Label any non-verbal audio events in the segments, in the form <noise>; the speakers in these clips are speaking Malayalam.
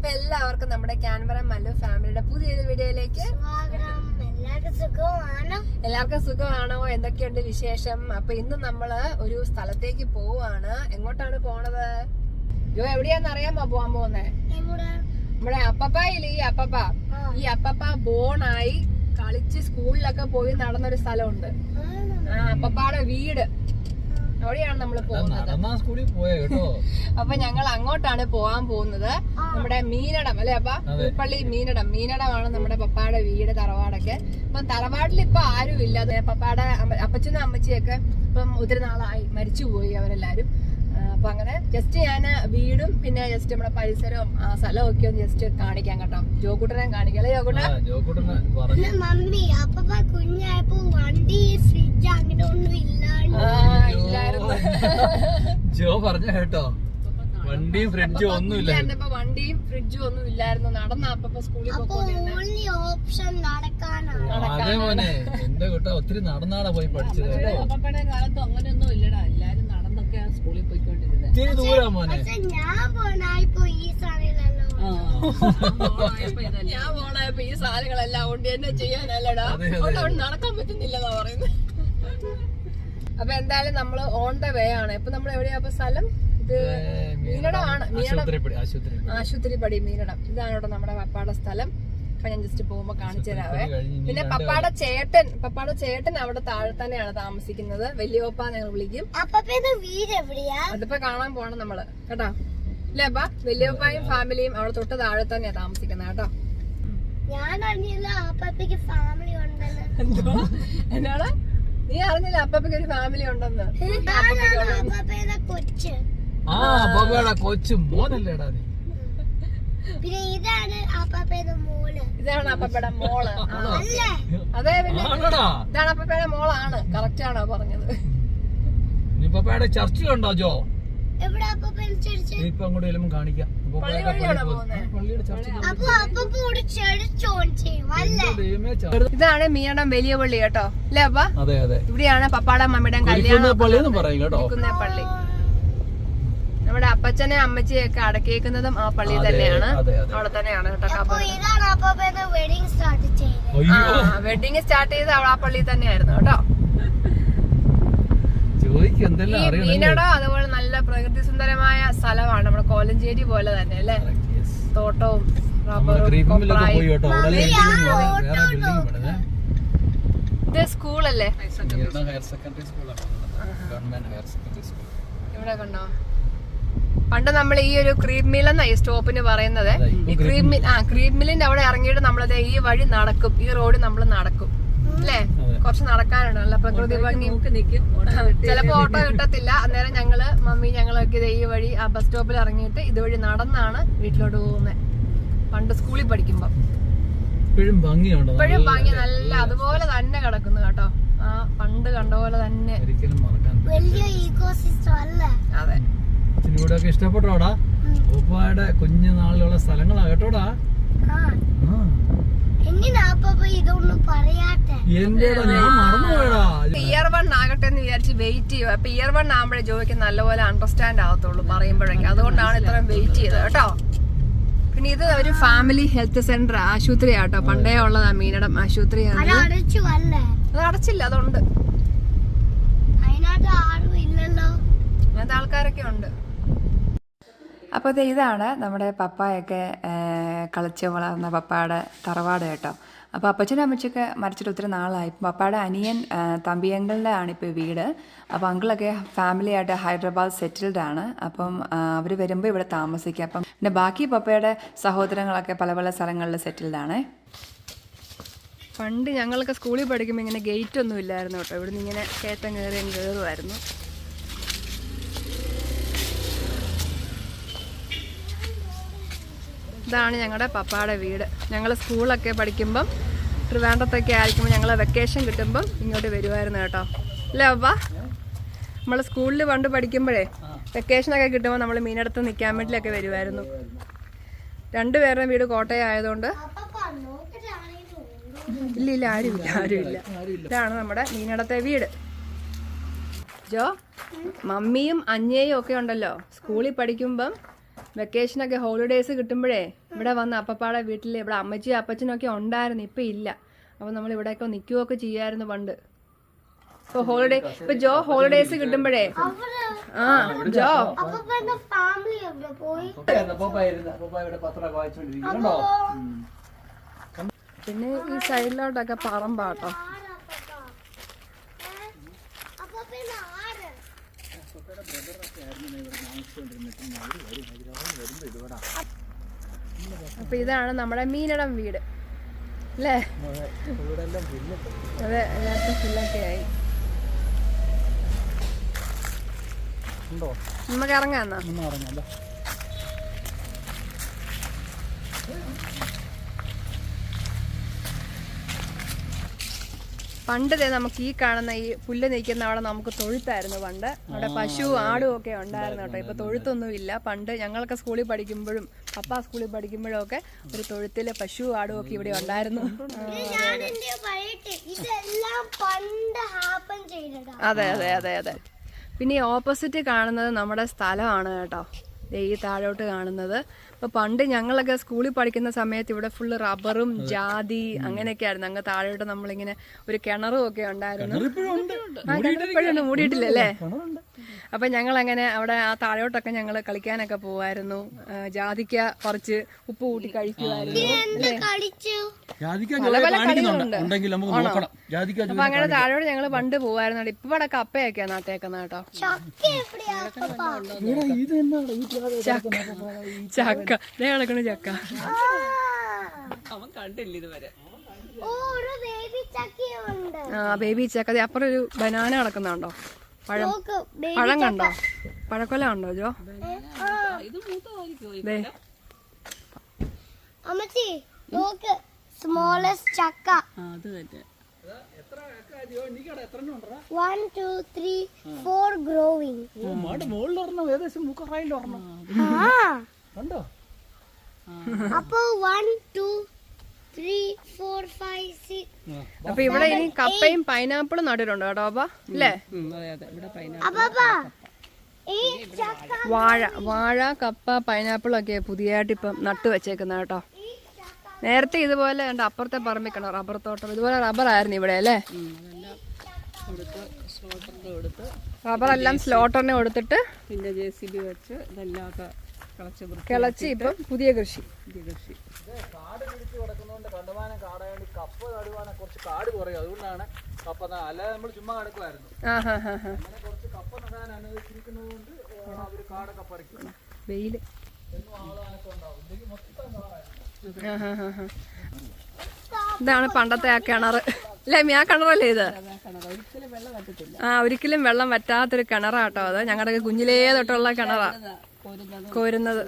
അപ്പൊ എല്ലാവർക്കും നമ്മുടെ ക്യാൻവറ മല്ലു ഫാമിലിയുടെ പുതിയൊരു വീഡിയോയിലേക്ക് എല്ലാവർക്കും സുഖമാണ്? എന്തൊക്കെയുണ്ട് വിശേഷം? അപ്പൊ ഇന്ന് നമ്മൾ ഒരു സ്ഥലത്തേക്ക് പോവാണ്. എങ്ങോട്ടാണ് പോണത്? ജോ എവിടെയാന്ന് അറിയാമോ പോവാൻ പോകുന്നേ? നമ്മുടെ അപ്പപ്പ ഇല്ലേ ഈ അപ്പപ്പ? ഈ അപ്പപ്പ ബോണായി കളിച്ച് സ്കൂളിലൊക്കെ പോയി നടന്നൊരു സ്ഥലമുണ്ട്. ആ അപ്പപ്പാടെ വീട്. അവിടെയാണ് നമ്മൾ പോകുന്നത്. പോയ അപ്പൊ ഞങ്ങൾ അങ്ങോട്ടാണ് പോവാൻ പോകുന്നത്. നമ്മുടെ മീനടം അല്ലെ അപ്പ? അതെ. പള്ളി മീനടം. മീനടമാണ് നമ്മുടെ പപ്പായുടെ വീട് തറവാടൊക്കെ. അപ്പൊ തറവാട്ടിൽ ഇപ്പൊ ആരും ഇല്ല പപ്പാടെ അപ്പച്ചനും അമ്മച്ചിയൊക്കെ ഇപ്പം ഒത്തിരി നാളായി മരിച്ചുപോയി അവരെല്ലാരും. ആ, അപ്പൊ അങ്ങനെ ജസ്റ്റ് ഞാൻ വീടും പിന്നെ ജസ്റ്റ് നമ്മുടെ പരിസരവും ആ സ്ഥലവും ഒക്കെ ഒന്ന് ജസ്റ്റ് കാണിക്കാൻ കേട്ടോ. ജോകുട്ടനെ കാണിക്കാം അല്ലേ ജോക്കുട്ട പറഞ്ഞു. പിന്നെ മമ്മി അപ്പൊ കുഞ്ഞായപ്പോ വണ്ടി ഫ്രിഡ്ജ് അങ്ങനെ ഒന്നും ഇല്ലായിരുന്നു. <laughs> ജോ പറഞ്ഞ കേട്ടോ. വണ്ടിയും ഫ്രിഡ്ജും ഒന്നുമില്ല ഇല്ലായിരുന്നപ്പോ വണ്ടിയും ഫ്രിഡ്ജും ഒന്നും ഇല്ലായിരുന്നു. നടന്ന അപ്പൊ സ്കൂളിൽ ഓപ്ഷൻ നടക്കാനാണ്. അതേ മോനെ എന്റെ കുട്ട ഒത്തിരി നടന്നാടാ പോയി പഠിച്ചത്? കാലത്ത് അങ്ങനെയൊന്നും ഇല്ലടാ. ഇത്തിരി ദൂരാ മോനെ പക്ഷെ ഞാൻ പോണായിപ്പോ ഈ ഞാൻ സാധനങ്ങളെല്ലാം കൊണ്ട് എന്നെ ചെയ്യാനല്ലടാ. അവിടെ നടക്കാൻ പറ്റുന്നില്ലെന്നാ പറയുന്നത്. അപ്പൊ എന്തായാലും നമ്മൾ ഓൺ ദ വേ ആണ്. ഇപ്പൊ നമ്മൾ എവിടെയാ? അപ്പൊ സ്ഥലം? ഇത് മീനടമാണ് മീനടം ആശുപത്രി ആശുപത്രി ആശുപത്രി പടി മീനടം. ഇതാണ് ഇവിടെ നമ്മുടെ വപ്പാടെ സ്ഥലം. അപ്പൊ ഞാൻ ജസ്റ്റ് പോകുമ്പോ കാണിച്ചു തരാവേ. പിന്നെ പപ്പാട ചേട്ടൻ പപ്പാടെ ചേട്ടൻ അവിടെ താഴെ തന്നെയാണ് താമസിക്കുന്നത്. വലിയ പപ്പ ഞങ്ങൾ വിളിക്കും. അതിപ്പോ കാണാൻ പോണം നമ്മൾ. കേട്ടോ? ഇല്ലേ അപ്പ? വലിയപ്പായും ഫാമിലിയും അവിടെ തൊട്ട് താഴെ തന്നെയാ താമസിക്കുന്നത്. കേട്ടോ? ഞാൻ അറിഞ്ഞില്ല അപ്പപ്പയ്ക്ക് ഫാമിലി ഉണ്ടെന്ന്. എന്തോ? എന്നാണ് നീ അറിഞ്ഞില്ല അപ്പക്ക് ഒരു ഫാമിലി ഉണ്ടെന്ന്. കൊച്ചു മോനല്ലേടാ നീ. പിന്നെ ഇതാണ് അപ്പപ്പേന്റെ മോൾ. ഇതാണ് അപ്പയുടെ മോൾ. ആ. അല്ലേ? അതെ പിന്നെ ആണോടാ? ഇതാണ് അപ്പപ്പയുടെ മോളാണ്. കറക്റ്റ് ആണോ പറഞ്ഞത്? നീ പപ്പയുടെ ചർച്ച കണ്ടോ ജോ? എവിടെ അപ്പപ്പേനെ ചടിച്ച് നീ ഇപ്പൊ അങ്ങോട്ട് ചെല്ലുമ്പോ കാണിക്കാം. പള്ളി പപ്പയുടെ വഴിയാണോ പള്ളി പോകുന്നെ? ആ, പള്ളിയുടെ ചർച്ച അപ്പൊ അപ്പപ്പ ഇവിടെ ചെടിച്ചോൺ ചെയ്യും അല്ലേ? ദൈവമേ ചർച്ച ഇതാണ് മീനടം വലിയ പള്ളി കേട്ടോ. അല്ലേ അപ്പ? അതെ അതെ. ഇവിടെയാണ് പപ്പാടെ മമ്മിയുടെ കല്യാണം പള്ളി എന്ന് പറയും കേട്ടോ. പള്ളി. നമ്മുടെ അപ്പച്ചനെ അമ്മച്ചിയൊക്കെ അടക്കിയേക്കുന്നതും ആ പള്ളി തന്നെയാണ്. അവിടെ തന്നെയാണ് വെഡിങ് സ്റ്റാർട്ട് ചെയ്ത് ആ പള്ളി തന്നെയായിരുന്നു കേട്ടോ. മീനടോ അതുപോലെ നല്ല പ്രകൃതി സുന്ദരമായ സ്ഥലമാണ് നമ്മുടെ കോലഞ്ചേരി പോലെ തന്നെ അല്ലേ? തോട്ടവും റബ്ബറും ഇത് സ്കൂളല്ലേ? ഹയർ സെക്കൻഡറി സ്കൂളാണ്. Government higher secondary school. ഇവിടെ കണ്ടോ? പണ്ട് നമ്മൾ ഈ ഒരു ക്രീം മിൽ എന്ന ഈ സ്റ്റോപ്പിന് പറയുന്നത്. ഈ ക്രീം മിൽ ആ ക്രീം മില്ലിന്റെ അവിടെ ഇറങ്ങിയിട്ട് നമ്മളത് ഈ വഴി നടക്കും. ഈ റോഡ് നമ്മൾ നടക്കും. അല്ലേ കുറച്ച് നടക്കാനുണ്ട്. നല്ല പ്രകൃതി ഭംഗി. <laughs> ചിലപ്പോ ഓട്ടോ കിട്ടത്തില്ല. അന്നേരം ഞങ്ങൾ മമ്മി ഞങ്ങളൊക്കെ ഇത് ഈ വഴി ആ ബസ് സ്റ്റോപ്പിൽ ഇറങ്ങിയിട്ട് ഇതുവഴി നടന്നാണ് വീട്ടിലോട്ട് പോകുന്നത് പണ്ട് സ്കൂളിൽ പഠിക്കുമ്പോ. ഇപ്പോഴും ഭംഗിയുണ്ട്? ഇപ്പോഴും ഭംഗി നല്ല അതുപോലെ തന്നെ കിടക്കുന്നു കേട്ടോ. ആ പണ്ട് കണ്ട പോലെ തന്നെ. വലിയ ഈക്കോസിസ്റ്റം അല്ലേ? അതെ. ഒക്കെ ഇഷ്ടപ്പെട്ടോടാ ഉപ്പായുടെ കുഞ്ഞു നാളിലുള്ള സ്ഥലങ്ങളാ കേട്ടോടാ? ഇയർ വൺ ആകട്ടെ എന്ന് വിചാരിച്ച് വെയിറ്റ് ചെയ്യുക അപ്പൊ ഇയർ വൺ ആകുമ്പോഴേ ജോയ്ക്ക് നല്ലപോലെ അണ്ടർസ്റ്റാൻഡ് ആവത്തുള്ളൂ പറയുമ്പോഴേക്കും. അതുകൊണ്ടാണ് ഇത്രയും വെയിറ്റ് ചെയ്തത് കേട്ടോ. പിന്നെ ഇത് ഒരു ഫാമിലി ഹെൽത്ത് സെന്റർ ആശുപത്രി ആട്ടോ പണ്ടേ ഉള്ളതാ മീനടം ആശുപത്രി അത് അടച്ചു അടച്ചില്ല അതുണ്ട്. അതിനകത്ത് ആരും ഇല്ലല്ലോ. അങ്ങനത്തെ ആൾക്കാരൊക്കെ ഉണ്ട്. അപ്പോൾ ഇത് ഇതാണ് നമ്മുടെ പപ്പായൊക്കെ കളിച്ച് വളർന്ന പപ്പായുടെ തറവാട് കേട്ടോ. അപ്പോൾ അപ്പച്ചനും അമ്മച്ചൊക്കെ മരിച്ചിട്ട് ഒത്തിരി നാളായി. പപ്പായുടെ അനിയൻ തമ്പിയങ്കളുടെ ആണിപ്പോൾ വീട്. അപ്പോൾ അങ്കിളൊക്കെ ഫാമിലിയായിട്ട് ഹൈദരാബാദ് സെറ്റിൽഡ് ആണ്. അപ്പം അവർ വരുമ്പോൾ ഇവിടെ താമസിക്കുക അപ്പം പിന്നെ ബാക്കി പപ്പയുടെ സഹോദരങ്ങളൊക്കെ പല പല സ്ഥലങ്ങളിൽ സെറ്റിൽഡ് ആണ്. പണ്ട് ഞങ്ങളൊക്കെ സ്കൂളിൽ പഠിക്കുമ്പോൾ ഇങ്ങനെ ഗേറ്റ് ഒന്നും ഇല്ലായിരുന്നു കേട്ടോ. ഇവിടുന്ന് ഇങ്ങനെ കയറ്റം കയറിയും കയറുമായിരുന്നു ഇതാണ് ഞങ്ങളുടെ പപ്പായുടെ വീട്. ഞങ്ങൾ സ്കൂളൊക്കെ പഠിക്കുമ്പം ട്രിവാൻഡ്രത്തൊക്കെ ആയിരിക്കുമ്പോൾ ഞങ്ങൾ വെക്കേഷൻ കിട്ടുമ്പം ഇങ്ങോട്ട് വരുമായിരുന്നു കേട്ടോ. അല്ലേ അപ്പ നമ്മൾ സ്കൂളിൽ പണ്ട് പഠിക്കുമ്പോഴേ വെക്കേഷനൊക്കെ കിട്ടുമ്പോൾ നമ്മൾ മീനടുത്ത് നിൽക്കാൻ വേണ്ടിയിലൊക്കെ വരുമായിരുന്നു രണ്ടുപേരുടെ വീട് കോട്ടയം ആയതുകൊണ്ട് ഇല്ല ഇല്ല ആരുമില്ല ആരുമില്ല. ഇതാണ് നമ്മുടെ മീനടത്തെ വീട്. ജോ മമ്മിയും അഞ്ഞയും ഒക്കെ ഉണ്ടല്ലോ. സ്കൂളിൽ പഠിക്കുമ്പം വെക്കേഷനൊക്കെ ഹോളിഡേയ്സ് കിട്ടുമ്പോഴേ ഇവിടെ വന്ന് അപ്പപ്പാടെ വീട്ടിൽ ഇവിടെ അമ്മച്ചിയും അപ്പച്ചനും ഒക്കെ ഉണ്ടായിരുന്നു ഇപ്പം ഇല്ല. അപ്പോൾ നമ്മൾ ഇവിടെയൊക്കെ നിൽക്കുകയൊക്കെ ചെയ്യായിരുന്നു പണ്ട്. ഇപ്പോൾ ഹോളിഡേ ഇപ്പൊ ജോ ഹോളിഡേയ്സ് കിട്ടുമ്പോഴേ. ആ ജോ. പിന്നെ ഈ സൈഡിലോട്ടൊക്കെ പറമ്പാട്ടോ അപ്പൂപ്പന്റെ ആര് അപ്പൊ ഇതാണ് നമ്മുടെ മീനടം വീട്. അല്ലേ? അതെ എല്ലാവർക്കും ഫുള്ളൊക്കെ ആയി. ഉണ്ടോ? നമുക്ക് ഇറങ്ങാന്നാ പണ്ട് ദേ നമുക്ക് ഈ കാണുന്ന ഈ പുല്ല് നിൽക്കുന്ന അവിടെ നമുക്ക് തൊഴുത്തായിരുന്നു പണ്ട്. അവിടെ പശു ആടും ഒക്കെ ഉണ്ടായിരുന്നു കേട്ടോ. ഇപ്പൊ തൊഴുത്തൊന്നും ഇല്ല പണ്ട് ഞങ്ങളൊക്കെ സ്കൂളിൽ പഠിക്കുമ്പോഴും പപ്പ സ്കൂളിൽ പഠിക്കുമ്പോഴും ഒക്കെ ഒരു തൊഴുത്തിൽ പശു ആടും ഒക്കെ ഇവിടെ ഉണ്ടായിരുന്നു. ഞാൻ എന്റെ പറയട്ടെ ഇതെല്ലാം പണ്ട് ഹാപ്പൻ ചെയ്തതാ. അതെ അതെ അതെ അതെ. പിന്നെ ഓപ്പോസിറ്റ് കാണുന്നത് നമ്മുടെ സ്ഥലമാണ് കേട്ടോ. ദേ ഈ താഴോട്ട് കാണുന്നത്. ഇപ്പൊ പണ്ട് ഞങ്ങളൊക്കെ സ്കൂളിൽ പഠിക്കുന്ന സമയത്ത് ഇവിടെ ഫുള്ള് റബ്ബറും ജാതി അങ്ങനെയൊക്കെ ആയിരുന്നു അങ്ങ് താഴോട്ട് നമ്മളിങ്ങനെ ഒരു കിണറും ഒക്കെ ഉണ്ടായിരുന്നു. ഇപ്പോഴുണ്ട് മൂടിയിട്ടില്ലല്ലേ? അപ്പൊ ഞങ്ങൾ അങ്ങനെ അവിടെ ആ താഴോട്ടൊക്കെ ഞങ്ങൾ കളിക്കാനൊക്കെ പോവായിരുന്നു. ജാതിക്ക കുറച്ച് ഉപ്പ് കൂട്ടി കഴിക്കുമായിരുന്നു അപ്പൊ അങ്ങനെ താഴോട്ട് ഞങ്ങൾ പണ്ട് പോവായിരുന്നു ഇപ്പൊ ഇവിടെ കപ്പയൊക്കെയാ നാട്ടേക്കുന്ന കേട്ടോ. ചക്ക ചക്ക. ദേ കിടക്കണ ചക്ക. ആ. അവൻ കണ്ടില്ല ഇതുവരെ. ആ ബേബി ചക്ക. ദേ അപ്പുറം ഒരു ബനാന കിടക്കുന്നുണ്ടോ? പഴം. പഴം കണ്ടോ? പഴക്കൊല കണ്ടോ ജോ? സ്മോളസ്റ്റ് ചക്ക. വൺ ടു ത്രീ ഫോർ അപ്പൊ one two three four five six അപ്പൊ ഇവിടെ ഇനി കപ്പയും പൈനാപ്പിളും നട്ടിട്ടുണ്ട് കേട്ടോ അപ്പ അല്ലേ അതെ അതെ. ഇവിടെ പൈന അപ്പാ ഈ ചക്ക വാഴ. വാഴ കപ്പ പൈനാപ്പിളൊക്കെ പുതിയതായിട്ട് ഇപ്പം നട്ടു വെച്ചേക്കുന്ന കേട്ടോ. നേരത്തെ ഇതുപോലെ ഉണ്ട് അപ്പുറത്തെ പറമ്പിക്കണം റബ്ബർ തോട്ടം. ഇതുപോലെ റബ്ബർ ആയിരുന്നു ഇവിടെ അല്ലേ? റബ്ബർ എല്ലാം സ്ലോട്ടറിനെ കൊടുത്തിട്ട് പിന്നെ ജെ സി ബി വെച്ച് ഇതെല്ലാം ഒക്കെ കളച്ച് ഇപ്പം പുതിയ കൃഷി. കൃഷി. കിടക്കുന്നതുകൊണ്ട് കണ്ടമാനം കാടായോണ്ട് കപ്പ നടുവാണ് കുറച്ച് കാട് കുറയും. അതുകൊണ്ടാണ് കപ്പ അല്ലാതെ നമ്മൾ ചുമ്മാ കിടക്കുമായിരുന്നു അങ്ങനെ കുറച്ച് കപ്പ നടാൻ അനുവദിച്ചിരിക്കുന്നത് കൊണ്ട് അവർ കാടൊക്കെ പറിക്കും വെയിൽ. ഇതാണ് പണ്ടത്തെ ആ കിണർ അല്ലേ ആ കിണറല്ലേ ഇത്? ആ ഒരിക്കലും വെള്ളം വറ്റാത്തൊരു കിണറാട്ടോ അത്. ഞങ്ങളുടെ കുഞ്ഞിലേ തൊട്ടുള്ള കിണറാ. കോരുന്നത്. കോരുന്നത്.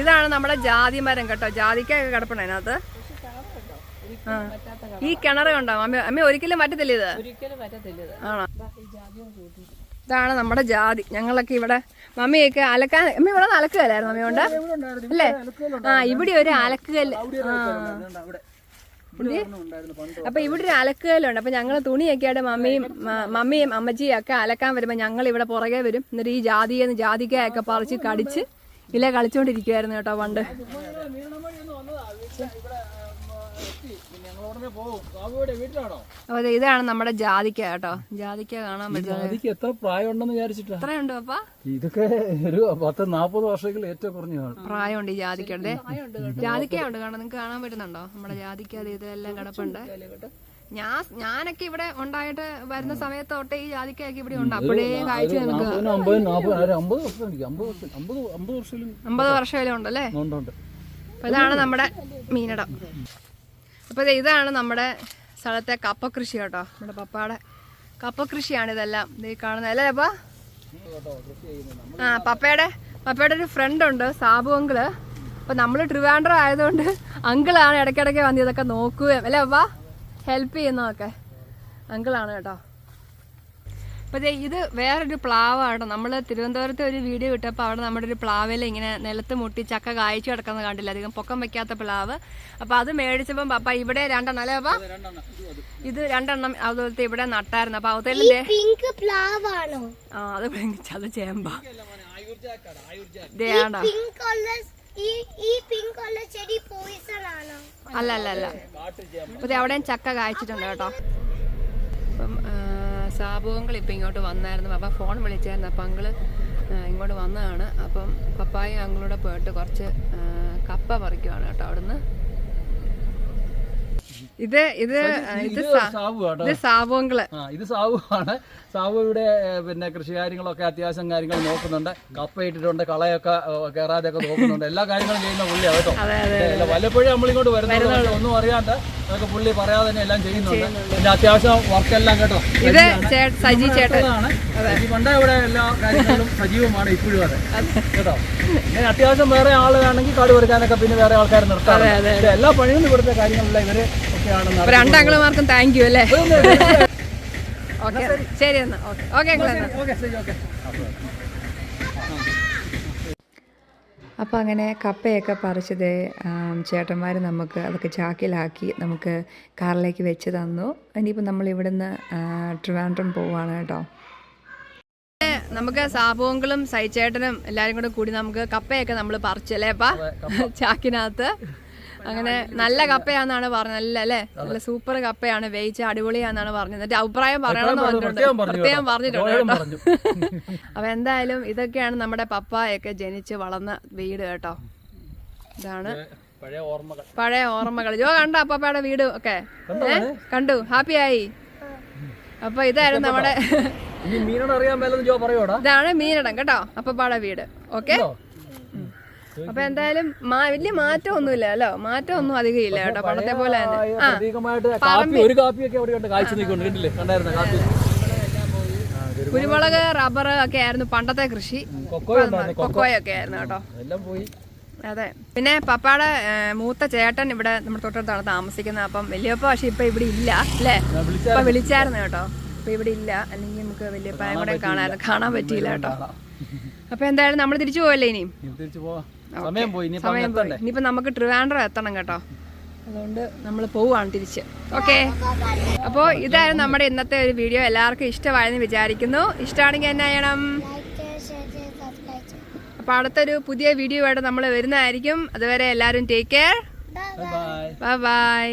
ഇതാണ് നമ്മുടെ ജാതി മരം കേട്ടോ. ജാതിക്കൊക്കെ കിടപ്പണ അതിനകത്ത്. ഈ കിണർ കണ്ടോ? അമ്മ അമ്മ ഒരിക്കലും പറ്റത്തില്ല ഇത്. ആണോ? ഇതാണ് നമ്മുടെ ജാതി. ഞങ്ങളൊക്കെ ഇവിടെ മമ്മിയൊക്കെ അലക്കാൻ അമ്മ ഇവിടെ അലക്കുകയല്ലായിരുന്നു അമ്മയോണ്ട് കൊണ്ട് അല്ലേ? ആ ഇവിടെ ഒരു അലക്കുകല്ല് ആ. പണ്ട്. അപ്പൊ ഇവിടെ ഒരു അലക്കുകല്ലുണ്ട് അപ്പൊ ഞങ്ങൾ തുണിയൊക്കെ ആയിട്ട് മമ്മിയും മമ്മിയും അമ്മച്ചിയും ഒക്കെ അലക്കാൻ വരുമ്പോ ഞങ്ങൾ ഇവിടെ പുറകെ വരും. എന്നിട്ട് ഈ ജാതിയെന്ന് ജാതിക്കയൊക്കെ പറിച്ച് കടിച്ച് ഇല കളിച്ചോണ്ടിരിക്കുവായിരുന്നു കേട്ടോ പണ്ട്. അതെ ഇതാണ് നമ്മുടെ ജാതിക്ക കേട്ടോ. ജാതിക്ക കാണാൻ പറ്റും ജാതിക്ക് എത്ര പ്രായമുണ്ടെന്ന് എത്രയുണ്ട് അപ്പാ? ഇതൊക്കെ ഒരു പത്ത് നാപ്പത് വർഷമെങ്കിലും ഏറ്റവും കുറഞ്ഞ കാണും. പ്രായമുണ്ട് ഈ ജാതിക്കണ്ടേ ജാതിക്കയുണ്ട് കാണാൻ നിങ്ങൾക്ക് കാണാൻ പറ്റുന്നുണ്ടോ? നമ്മുടെ ജാതിക്ക ഇതെല്ലാം കിടപ്പുണ്ട്. ഞാൻ ഞാനൊക്കെ ഇവിടെ ഉണ്ടായിട്ട് വരുന്ന സമയത്ത് തൊട്ടേ ഈ ജാതിക്കയൊക്കെ ഇവിടെ ഉണ്ട്. അപ്പോഴേ കാഴ്ച നമുക്ക് അമ്പത് വർഷം എനിക്ക് അമ്പത് വർഷം അമ്പത് അമ്പത് വർഷം അമ്പത് ഉണ്ടല്ലേ? അപ്പൊ ഇതാണ് നമ്മുടെ മീനടം. അപ്പൊ ഇതാണ് നമ്മുടെ സ്ഥലത്തെ കപ്പ കൃഷി കേട്ടോ. നമ്മുടെ പപ്പയുടെ കപ്പ കൃഷിയാണ് ഇതെല്ലാം ഇത് കാണുന്നത്. അല്ലേ അപ്പൊ ആ പപ്പയുടെ പപ്പയുടെ ഒരു ഫ്രണ്ട് ഉണ്ട് സാബു അങ്കിൾ. അപ്പൊ നമ്മൾ ട്രിവാൻഡ്രം ആയതുകൊണ്ട് അങ്കിളാണ് ഇടയ്ക്കിടയ്ക്ക് വന്ന് ഇതൊക്കെ നോക്കുകയും. അല്ലേ അപ്പ ഹെൽപ്പ് ചെയ്യുന്നതൊക്കെ അങ്കിളാണ് കേട്ടോ. അപ്പോൾ ദേ ഇത് വേറൊരു പ്ലാവാണ് നമ്മൾ തിരുവനന്തപുരത്ത് ഒരു വീഡിയോ ഇട്ടപ്പോൾ അവിടെ നമ്മുടെ ഒരു പ്ലാവിൽ ഇങ്ങനെ നിലത്ത് മുട്ടി ചക്ക കായ്ച്ചു കിടക്കുന്നത് കണ്ടില്ല? അധികം പൊക്കം വെക്കാത്ത പ്ലാവ്. അപ്പോൾ അത് മേടിച്ചപ്പം പപ്പ ഇവിടെ രണ്ടെണ്ണം അല്ലേ രണ്ടെണ്ണം ഇതും. ഇത് രണ്ടെണ്ണം അതുപോലത്തെ ഇവിടെ നട്ടായിരുന്നു. അപ്പോൾ അവത്തേലും പിങ്ക് പ്ലാവാണോ? ആ അത് അത് ചേമ്പാ. ഇതല്ല ഈ ഈ പിങ്ക് ഉള്ള ചെടി പോയിസൺ ആണോ? അല്ല അല്ല അല്ല. ചേമ്പ്. അപ്പോൾ ചക്ക കായ്ച്ചിട്ടുണ്ട് കേട്ടോ. അപ്പം സാബുവങ്ങൾ ഇപ്പം ഇങ്ങോട്ട് വന്നായിരുന്നു. പപ്പ ഫോൺ വിളിച്ചായിരുന്നു. അപ്പം അങ്കിൾ ഇങ്ങോട്ട് വന്നതാണ്. അപ്പം പപ്പായും അങ്കിളൂടെ പോയിട്ട് കുറച്ച് കപ്പ പറിക്കുവാണ് കേട്ടോ അവിടുന്ന്. ഇത് ഇത് ഇത് ഇത് സാ- ഇത് സാവുവാണ്. ഇവിടെ പിന്നെ കൃഷി കാര്യങ്ങളൊക്കെ അത്യാവശ്യം കാര്യങ്ങൾ നോക്കുന്നുണ്ട്. കപ്പ ഇട്ടിട്ടുണ്ട് കളയൊക്കെ കയറാതെ ഒക്കെ നോക്കുന്നുണ്ട്. എല്ലാ കാര്യങ്ങളും ചെയ്യുന്ന പുള്ളിയാണ് കേട്ടോ. വല്ലപ്പോഴും നമ്മളിങ്ങോട്ട് വരുന്നുള്ളൂ ഒന്നും അറിയാണ്ട് അതൊക്കെ പുള്ളി പറയാതെ തന്നെ എല്ലാം ചെയ്യുന്നുണ്ട്. പിന്നെ അത്യാവശ്യം വർക്കെല്ലാം കേട്ടോ. ഇത് സജി ചേട്ടൻ ാണ് പണ്ടേ ഇവിടെ എല്ലാ കാര്യങ്ങളും സജീവമാണ് ഇപ്പോഴും അതെ. കേട്ടോ? പിന്നെ അത്യാവശ്യം വേറെ ആളുകാണെങ്കിൽ കാട് പറിക്കാനൊക്കെ പിന്നെ വേറെ ആൾക്കാർ നിർത്താറ് എല്ലാ പണിയും ഇവിടുത്തെ കാര്യങ്ങളിലെ ഇവർ രണ്ടങ്കിളുമാർക്കും താങ്ക് യു അല്ലേ. ഓക്കെ ശരി. എന്നാ. Okay okay. അപ്പോൾ അങ്ങനെ കപ്പയൊക്കെ പറിച്ചത് ചേട്ടന്മാർ നമുക്ക് അതൊക്കെ ചാക്കിലാക്കി നമുക്ക് കാറിലേക്ക് വെച്ച് തന്നു. ഇനിയിപ്പോൾ നമ്മൾ ഇവിടുന്ന് ട്രിവാൻഡ്രം പോവാണ് കേട്ടോ. നമുക്ക് സാബുവങ്കളും സൈച്ചേട്ടനും എല്ലാവരും കൂടെ കൂടി നമുക്ക് കപ്പയൊക്കെ നമ്മൾ പറിച്ചല്ലേപ്പാ ചാക്കിനകത്ത്. അങ്ങനെ നല്ല കപ്പയാന്നാണ് പറഞ്ഞത്. അല്ല അല്ലേ? നല്ല സൂപ്പർ കപ്പയാണ്. വേയിച്ച് അടിപൊളിയാന്നാണ് പറഞ്ഞത്. എന്നിട്ട് അഭിപ്രായം പറയണമെന്ന് പറഞ്ഞിട്ടുണ്ട്. പ്രത്യേകം. പറഞ്ഞിട്ടുണ്ട്. അപ്പൊ എന്തായാലും ഇതൊക്കെയാണ് നമ്മുടെ പപ്പായൊക്കെ ജനിച്ച് വളർന്ന വീട് കേട്ടോ. ഇതാണ് പഴയ ഓർമ്മകൾ. ജോ കണ്ടോ അപ്പാപ്പയുടെ വീട് ഒക്കെ? കണ്ടു ഹാപ്പി ആയി? അപ്പൊ ഇതായിരുന്നു നമ്മുടെ ഇതാണ് മീനിടം കേട്ടോ അപ്പപ്പാടെ വീട്. ഓക്കെ? അപ്പൊ എന്തായാലും വലിയ മാറ്റം ഒന്നുമില്ല അല്ലോ? മാറ്റം ഒന്നും അധികം ഇല്ല കേട്ടോ പണ്ടത്തെ പോലെ തന്നെ. ഒരു കാപ്പിയൊക്കെ അവിടെ കണ്ട് കാഴ്ച നിൽക്കൊണ്ട് കണ്ടില്ലേ? കണ്ടായിരുന്നു കാപ്പി? കുരുമുളക് റബ്ബർ ഒക്കെ ആയിരുന്നു പണ്ടത്തെ കൃഷി. കൊക്കോയൊക്കെ ആയിരുന്നു കേട്ടോ. എല്ലാം പോയി. അതെ. പിന്നെ പപ്പാടെ മൂത്ത ചേട്ടൻ ഇവിടെ നമ്മുടെ തൊട്ടടുത്താണ് താമസിക്കുന്നത്. അപ്പം വലിയപ്പ പക്ഷെ ഇപ്പൊ ഇവിടെ ഇല്ല അല്ലേ? ഇപ്പൊ വിളിച്ചായിരുന്നു. കേട്ടോ. ഇപ്പൊ ഇവിടെ ഇല്ല. അല്ലെങ്കിൽ നമുക്ക് വലിയപ്പായും കൂടെ കാണാൻ കാണാൻ പറ്റിയില്ല കേട്ടോ. അപ്പൊ എന്തായാലും നമ്മൾ തിരിച്ചു പോവല്ലേ ഇനിയും? ഇനി തിരിച്ചു പോവാ. സമയം പോയി സമയം പോയി. നമുക്ക് ട്രിവാൻഡ്രം എത്തണം കേട്ടോ. അതുകൊണ്ട് നമ്മൾ പോവുകയാണ് തിരിച്ച്. ഓക്കെ അപ്പോൾ ഇതായിരുന്നു നമ്മുടെ ഇന്നത്തെ ഒരു വീഡിയോ എല്ലാവർക്കും ഇഷ്ടമായെന്ന് വിചാരിക്കുന്നു. ഇഷ്ടമാണെങ്കിൽ എന്നാ ചെയ്യണം? അപ്പോൾ അടുത്തൊരു പുതിയ വീഡിയോ ആയിട്ട് നമ്മൾ വരുന്നതായിരിക്കും. അതുവരെ എല്ലാവരും ടേക്ക് കെയർ ബൈ ബൈ